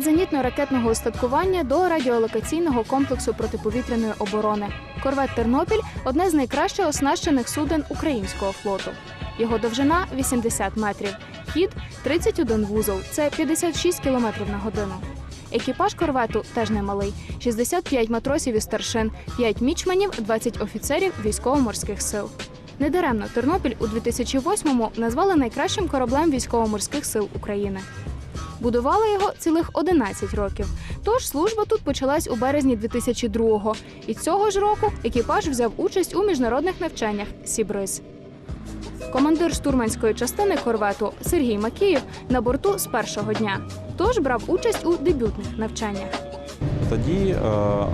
зенітно-ракетного устаткування до радіолокаційного комплексу протиповітряної оборони. Корвет Тернопіль одне з найкраще оснащених суден українського флоту. Його довжина 80 метрів, хід 31 вузол, це 56 км на годину. Екіпаж корвету теж немалий: 65 матросів і старшин, 5 мічманів, 20 офіцерів військово-морських сил. Недаремно Тернопіль у 2008-му назвали найкращим кораблем військово-морських сил України. Будували його цілих 11 років. Тож служба тут почалась у березні 2002-го. І цього ж року екіпаж взяв участь у міжнародних навчаннях Сібриз. Командир штурманської частини корвету Сергій Макіїв на борту з першого дня. Тож брав участь у дебютних навчаннях. Тоді е,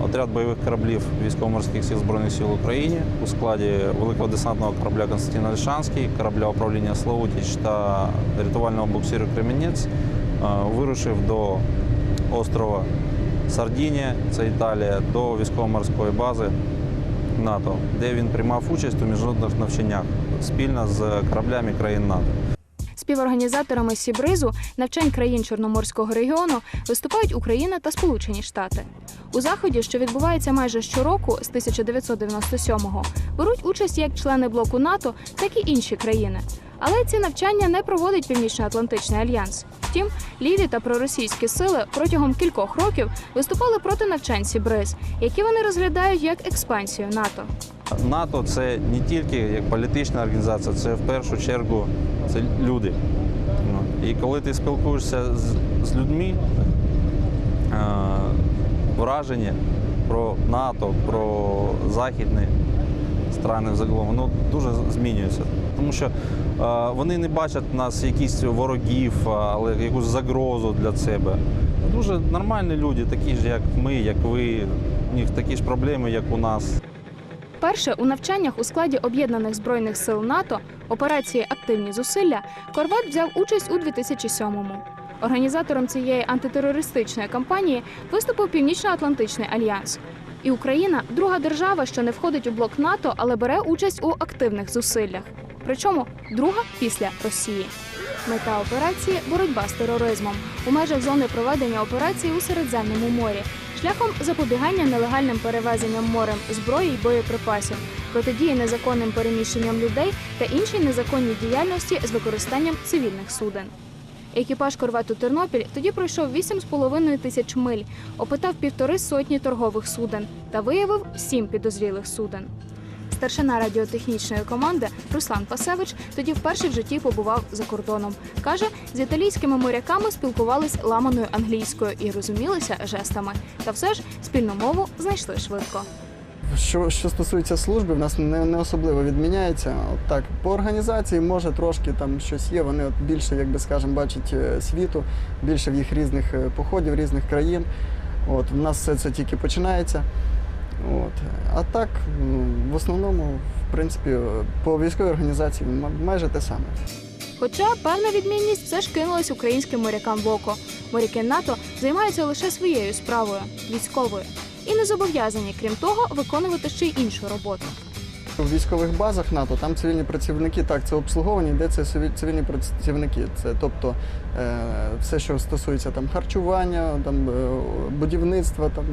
отряд бойових кораблів військово-морських сил Збройних сил України у складі великого десантного корабля Константин Ольшанський, корабля управління Славутіч та рятувального буксиру Кремінець вирушив до острова Сардінія, це Італія, до військово-морської бази НАТО, де він приймав участь у міжнародних навчаннях спільно з кораблями країн НАТО. Співорганізаторами Сібризу навчань країн Чорноморського регіону виступають Україна та Сполучені Штати. У заході, що відбувається майже щороку з 1997-го, беруть участь як члени блоку НАТО, так і інші країни. Але ці навчання не проводить Північно-Атлантичний альянс. Втім, ліві та проросійські сили протягом кількох років виступали проти навчань Сібриз, які вони розглядають як експансію НАТО. НАТО це не тільки як політична організація, це в першу чергу це люди. Ну, І коли ти спілкуєшся з, людьми, е, враження про НАТО, про західні страни взагалом, воно дуже змінюється. Тому що вони не бачать нас якісь ворогів, але якусь загрозу для себе. Дуже нормальні люди, такі ж, як ми, як ви. У них такі ж проблеми, як у нас. Перше у навчаннях у складі об'єднаних збройних сил НАТО операції Активні зусилля Корвет взяв участь у 2007-му. Організатором цієї антитерористичної кампанії виступив Північно-Атлантичний альянс. І Україна друга держава, що не входить у блок НАТО, але бере участь у активних зусиллях. Причому друга після Росії. Мета операції боротьба з тероризмом у межах зони проведення операції у Середземному морі шляхом запобігання нелегальним перевезенням морем зброї й боєприпасів, протидії незаконним переміщенням людей та іншій незаконній діяльності з використанням цивільних суден. Екіпаж корвету Тернопіль тоді пройшов 8,5 тисяч миль, опитав півтори сотні торгових суден та виявив сім підозрілих суден. Старшина радіотехнічної команди Руслан Пасевич тоді вперше в житті побував за кордоном. Каже, з італійськими моряками спілкувались ламаною англійською і розумілися жестами. Та все ж спільну мову знайшли швидко. Що, що стосується служби, в нас не, не особливо відміняється. От так, по організації може трошки там щось є. Вони от більше, як би скажемо, бачать е, світу, більше в їх різних е, походів, різних країн. От, в нас все це тільки починається. От. А так, ну, в основному, в принципі, по військовій організації майже те саме. Хоча певна відмінність все ж кинулась українським морякам в око. Моряки НАТО займаються лише своєю справою військовою і не зобов'язані, крім того, виконувати ще й іншу роботу. В військових базах НАТО там цивільні працівники, так, це обслуговування, де це цивільні працівники. Це тобто е, все, що стосується там харчування, там е, будівництва, там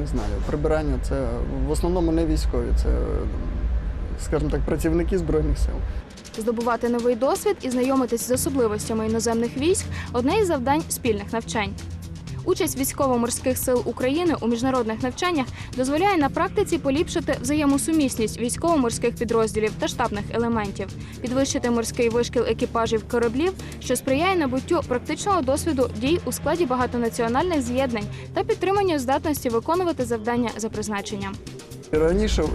не знаю, прибирання, це в основному не військові, це, скажімо так, працівники збройних сил. Здобувати новий досвід і знайомитись з особливостями іноземних військ одне із завдань спільних навчань. Участь військово-морських сил України у міжнародних навчаннях дозволяє на практиці поліпшити взаємосумісність військово-морських підрозділів та штабних елементів, підвищити морський вишкіл екіпажів кораблів, що сприяє набуттю практичного досвіду дій у складі багатонаціональних з'єднань та підтриманню здатності виконувати завдання за призначенням. Раніше е,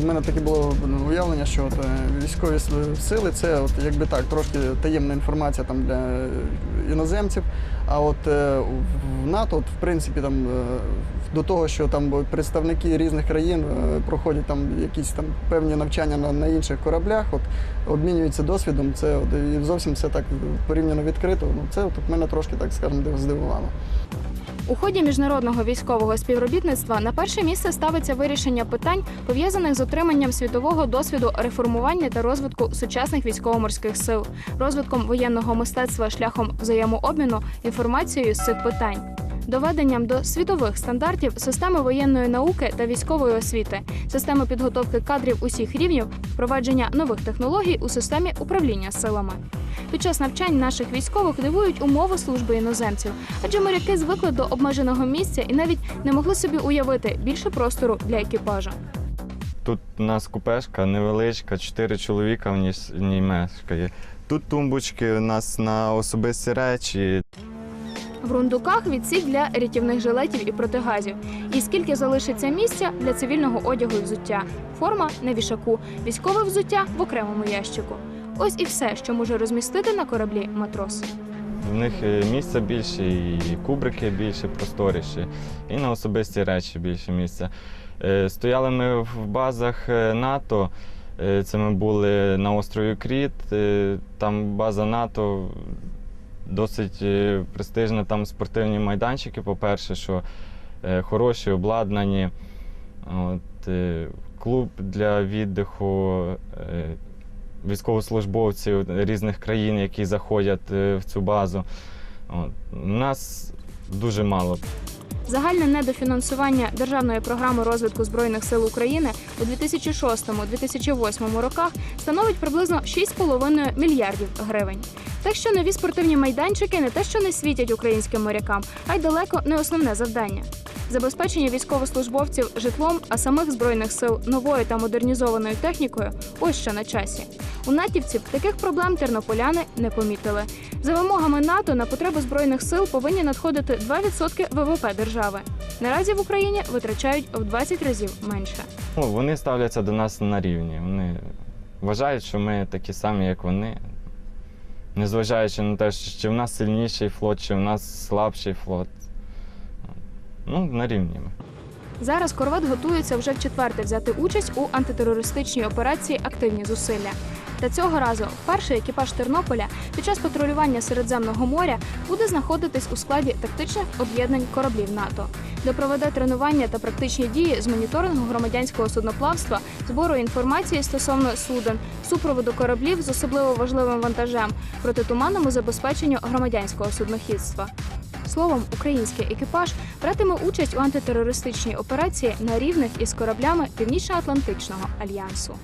в мене таке було ну, уявлення, що от, е, військові сили це от, якби так, трошки таємна інформація там, для іноземців. А от е, в НАТО, от, в принципі, там, до того, що там представники різних країн проходять там якісь там певні навчання на, на інших кораблях, от, обмінюються досвідом, це от, і зовсім все так порівняно відкрито. Ну, це от, мене трошки, так скажемо, здивувало. У ході міжнародного військового співробітництва на перше місце ставиться вирішення питань, пов'язаних з отриманням світового досвіду реформування та розвитку сучасних військово-морських сил, розвитком воєнного мистецтва шляхом взаємообміну інформацією з цих питань. доведенням до світових стандартів системи воєнної науки та військової освіти, системи підготовки кадрів усіх рівнів, впровадження нових технологій у системі управління силами. Під час навчань наших військових дивують умови служби іноземців, адже моряки звикли до обмеженого місця і навіть не могли собі уявити більше простору для екіпажа. Тут у нас купешка невеличка, чотири чоловіка в ній, в ній мешкає. Тут тумбочки у нас на особисті речі. В рундуках відсік для рятівних жилетів і протигазів. І скільки залишиться місця для цивільного одягу і взуття. Форма на вішаку, військове взуття в окремому ящику. Ось і все, що може розмістити на кораблі матрос. В них е, місця більше, і кубрики більше, просторіші, і на особисті речі більше місця. Е, Стояли ми в базах е, НАТО. Це ми були на острові Кріт. Там база НАТО досить престижна, там спортивні майданчики, по-перше, що хороші, обладнані. От, клуб для віддиху військовослужбовців різних країн, які заходять е, в цю базу. У нас дуже мало. Загальне недофінансування державної програми розвитку збройних сил України у 2006-2008 роках становить приблизно 6,5 мільярдів гривень. Так що нові спортивні майданчики не те, що не світять українським морякам, а й далеко не основне завдання. Забезпечення військовослужбовців житлом, а самих збройних сил новою та модернізованою технікою ось що на часі. У натівців таких проблем тернополяни не помітили. За вимогами НАТО на потреби збройних сил повинні надходити 2% ВВП держави. Наразі в Україні витрачають в 20 разів менше. Ну, вони ставляться до нас на рівні. Вони вважають, що ми такі самі, як вони. Незважаючи на те, що чи в нас сильніший флот, чи в нас слабший флот. Ну, на рівні ми. Зараз корвет готується вже вчетверте взяти участь у антитерористичній операції Активні зусилля. Та цього разу перший екіпаж Тернополя під час патрулювання Середземного моря буде знаходитись у складі тактичних об'єднань кораблів НАТО, де проведе тренування та практичні дії з моніторингу громадянського судноплавства, збору інформації стосовно суден, супроводу кораблів з особливо важливим вантажем, протитуманному забезпеченню громадянського судноходства. Словом, український екіпаж братиме участь у антитерористичній операції на рівних із кораблями Північно-Атлантичного альянсу.